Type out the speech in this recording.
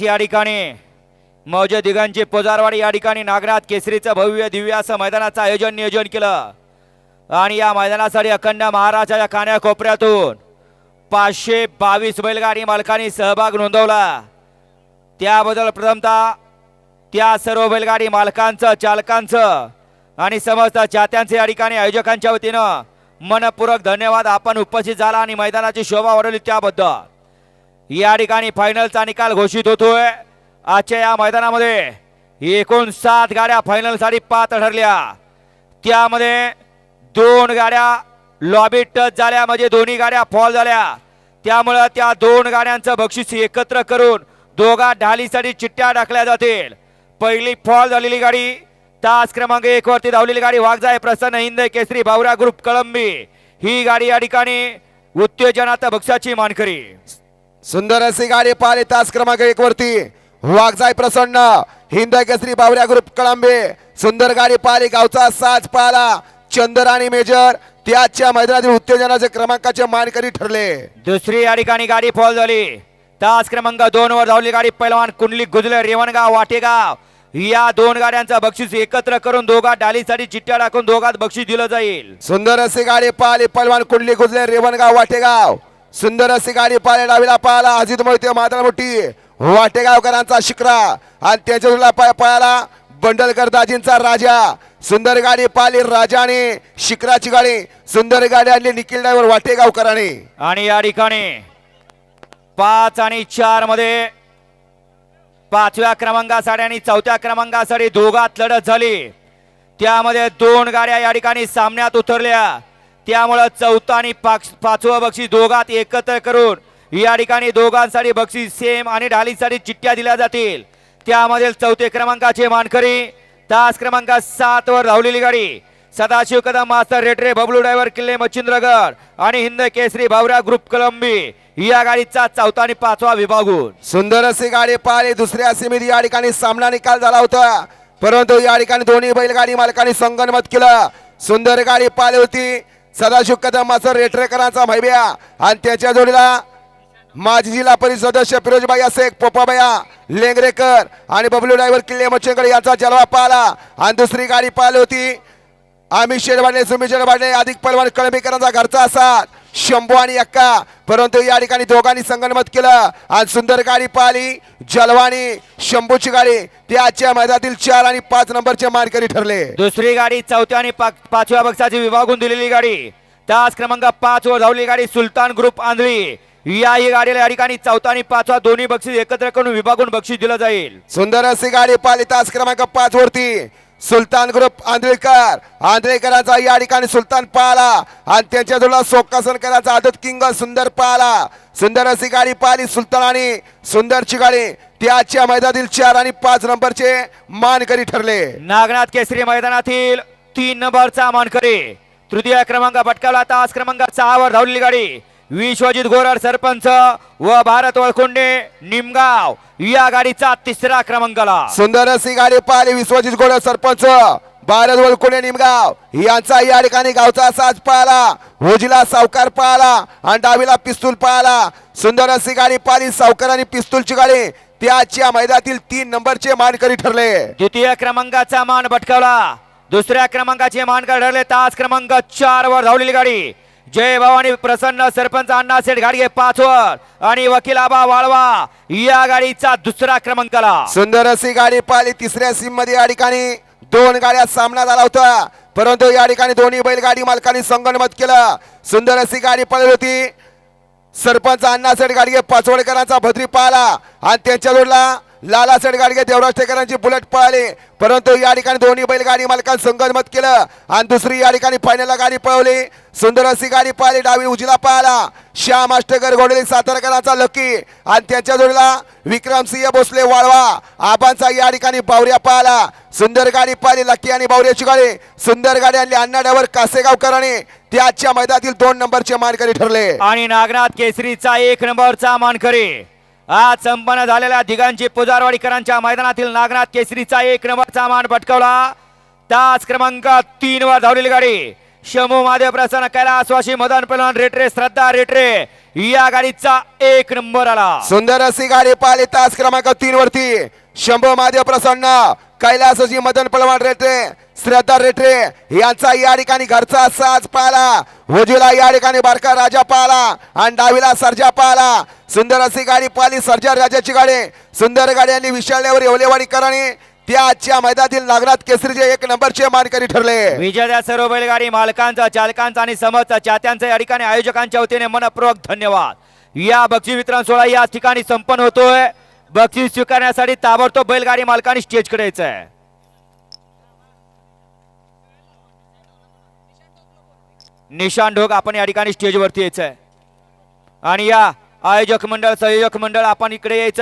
या ठिकाणी मौज दिगांची पोजारवाडी या ठिकाणी नागनाथ केसरीचं भव्य दिव्य असं मैदानाचं आयोजन नियोजन केलं. आणि या मैदानासाठी अखंड महाराष्ट्राच्या कान्या कोपऱ्यातून पाचशे बावीस बैलगाडी मालकांनी सहभाग नोंदवला. त्याबद्दल प्रथमतः त्या सर्व बैलगाडी मालकांचं चालकांचं आणि समस्त चाहत्यांचं या ठिकाणी आयोजकांच्या वतीनं मनपूर्वक धन्यवाद. आपण उपस्थित झाला आणि मैदानाची शोभा वाढवली त्याबद्दल. या ठिकाणी फायनलचा निकाल घोषित होतोय. आजच्या या मैदानामध्ये एकूण सात गाड्या फायनलसाठी पात्र ठरल्या. त्यामध्ये दोन गाड्या लॉबी टच झाल्या म्हणजे दोन्ही गाड्या फॉल झाल्या. त्यामुळं त्या दोन गाड्यांचं बक्षीस एकत्र करून दोघा ढालीसाठी चिठ्ठ्या टाकल्या जातील. पहिली फॉल झालेली गाडी तास क्रमांक एक वरती धावलेली गाडी वाघजाय प्रसन्न हिंद केसरी भावरा ग्रुप कळंबी. ही गाडी या ठिकाणी उत्तेजनात बक्षाची मानकरी. सुंदर अशी गाडी पाहिली तास क्रमांक एक वरती. वाघजाय प्रसन्न. हिंद केसरी बावऱ्या ग्रुप कळंबे. सुंदर गाडी पाहिली गावचा साज पाहिला. चंदर आणि मेजर. त्याच्या मैदानातील उत्तेजनाचे क्रमांकाचे मानकरी ठरले. दुसरी या ठिकाणी गाडी फॉल झाली. तास क्रमांक दोन वर धावली गाडी पैलवान कुंडली गुजले रेवणगाव वाटेगाव. या दोन गाड्यांचा बक्षीस एकत्र करून दोघा डालीसाठी चिठ्ठ्या टाकून दोघात बक्षीस दिलं जाईल. सुंदर अशी गाडी पाहिली पलवान कुंडली गुजले रेवणगाव वाटेगाव. सुंदर अशी गाडी पाहिली डावीला पाहिला अजित मोहिते मात्र मोठी वाटेगावकरांचा शिकरा. आणि त्याच्या जोडीला पाय पळाला बंडलकर दाजींचा राजा. सुंदर गाडी पाहिली राजाने शिखराची गाडी सुंदर गाडी आणली निखिल ड्रायव्हर वाटेगावकरांनी. आणि या ठिकाणी पाच आणि चारमध्ये पाचव्या क्रमांकासाठी आणि चौथ्या क्रमांकासाठी दोघात लढत झाली. त्यामध्ये दोन गाड्या या ठिकाणी सामन्यात उतरल्या. त्यामुळं चौथा आणि पाच पाचवं बक्षीस दोघात एकत्र करून या ठिकाणी दोघांसाठी बक्षीस सेम आणि ढालीसाठी चिठ्ठ्या दिल्या जातील. त्यामध्ये चौथे क्रमांकाचे मानकरी तास क्रमांक सात वर धावलेली गाडी सदाशिव कदम मास्तर रेटरे बबलू ड्रायव्हर किल्ले मच्छिंद्रगड आणि हिंद केसरी बावरा ग्रुप कलंबी या गाडीचा चौथा आणि पाचवा विभागून. सुंदर अशी गाडी पाहिली दुसऱ्या सीमित या ठिकाणी सामना निकाल झाला होता. परंतु या ठिकाणी दोन्ही बैलगाडी मालकांनी संगनमत केलं. सुंदर गाडी पाहिली होती. सदाशिव कदम मास्तर रेटरेकरांचा मैब्या आणि त्याच्या जोडीला माजी जिल्हा परिषद सदस्य फिरोजबाई असेक पोपाबया लेंगरेकर आणि बबलू ड्रायव्हर किल्ले मच्छेंकर यांचा जलवा पाहिला आणि दुसरी गाडी पाहिली होती आम्ही शेरवाडे सुमी शेरवाडे अधिक पलवान कळंबीकरांचा घरचा असा शंभू आणि अक्का. परंतु या ठिकाणी दोघांनी संगनमत केलं. आणि सुंदर गाडी पाहिली. जलवानी शंभूची गाडी. ते आजच्या मैदानातील चार आणि पाच नंबरचे मानकरी ठरले. दुसरी गाडी चौथ्या आणि पाच- पाचव्या बक्षाची विभागून दिलेली गाडी. तास क्रमांक पाच वर धावली गाडी सुलतान ग्रुप आंधळी. या ही गाडीला या ठिकाणी चौथा आणि पाचवा दोन्ही बक्षीस एकत्र करून विभागून बक्षीस दिलं जाईल. सुंदर अशी गाडी पाहिली तास क्रमांक पाच वरती. सुलतान ग्रुप आंधळेकर. आंधळेकरांचा या ठिकाणी सुलतान पाहला आणि त्यांच्या जोडला सोकासनकरांचा आदत किंग सुंदर पाहला सुंदर अशी गाडी पाहिली सुलतान आणि सुंदरची गाडी त्याच्या आजच्या मैदानातील चार आणि पाच नंबरचे मानकरी ठरले. नागनाथ केसरी मैदानातील तीन नंबरचा मानकरी. तृतीय क्रमांक पटकावला. तास क्रमांक सहा वर धावलेली गाडी. विश्वजित गोरड सरपंच व भारत वळकोंडे निमगाव. या गाडीचा तिसरा क्रमांकाला. सुंदर अशी गाडी पाहिली विश्वजित गोड सरपंच. भारत वळकुणे निमगाव. यांचा या ठिकाणी गावचा साज पाहिला. उजला सावकार पाहिला आणि डावीला पिस्तूल पाहिला. सुंदर अशी गाडी पाहिली सावकार आणि पिस्तूलची गाडी. त्याच्या मैदानातील तीन नंबरचे मानकरी ठरले. द्वितीय क्रमांकाचा मान भटकावला. दुसऱ्या क्रमांकाचे मानकर ठरले. तास क्रमांक चार वर धावलेली गाडी. जय भवानी प्रसन्न सरपंच अण्णा सेठ गाडगे पाचवर आणि वकील आबा वाळवा. या गाडीचा दुसरा क्रमांकाला सुंदर अशी गाडी पाहिली. तिसऱ्या सीममध्ये या ठिकाणी दोन गाड्या सामना झाला होता परंतु या ठिकाणी दोन्ही बैलगाडी मालकांनी संगनमत केलं. सुंदर अशी गाडी पळली होती. सरपंच अण्णासेठ गाडगे पाचवडकरांचा भद्री पाहिला. आणि त्यांच्या जोडला लाला गाडगे देवराज टेकरांची बुलेट पळाली. परंतु या ठिकाणी दोन्ही बैलगाडी मालकांनी संगनमत केलं आणि दुसरी या ठिकाणी फायनलला गाडी पळवली. सुंदर अशी गाडी पाहिली डावी उजला पाहिला श्याम अष्टकर घोडले सातारकरांचा लकी. आणि त्यांच्या जोडीला विक्रमसिंह भोसले वाळवा. आबांचा या ठिकाणी बावऱ्या पाहिला सुंदर गाडी पाहिली लकी आणि बावऱ्याची गाडी. सुंदर गाडी आणली अण्णाड्यावर कासेगावकरांनी. ते आजच्या मैदानातील दोन नंबरचे मानकरी ठरले. आणि नागनाथ केसरीचा एक नंबरचा मानकरी. आज संपन्न झालेल्या दिगांची पुजारवाडीकरांच्या मैदानातील नागनाथ केसरीचा एक नंबरचा मान भटकवला तास क्रमांक तीन वर धावलेली गाडी. शमू महादेव प्रसन्न कैलासवासी मदन पेलवान रेटरे श्रद्धा रेटरे या गाडीचा एक नंबर आला. सुंदर अशी गाडी पाहिली तास क्रमांक तीन वरती. शंभू महादेव प्रसन्न कैलासजी मदन पलवाड रेटे श्रद्धा रेटे यांचा या ठिकाणी घरचा साज पाहिला वजूला या ठिकाणी बारका राजा पाहिला आणि डावीला सर्जा पाहिला सुंदर अशी गाडी पाहिली सर्जा राजाची गाडी सुंदर गाडी यांनी विशाळल्यावर येवलेवाडी करणे त्या आजच्या मैदानातील नागनाथ केसरीचे एक नंबरचे मानकरी ठरले. विजया सर्व बैलगाडी मालकांचा चालकांचा आणि समजचा चाहत्यांचा या ठिकाणी आयोजकांच्या वतीने मनपूर्वक धन्यवाद. या बक्षी वितरण सोहळा या ठिकाणी संपन्न होतोय. बक्षीस स्वीकारण्यासाठी ताबडतोब बैलगाडी मालकांनी स्टेजकडे यायचं आहे निशान ढोक आपण या ठिकाणी स्टेजवरती यायचं आहे आणि या आयोजक मंडळ संयोजक मंडळ आपण इकडे यायचं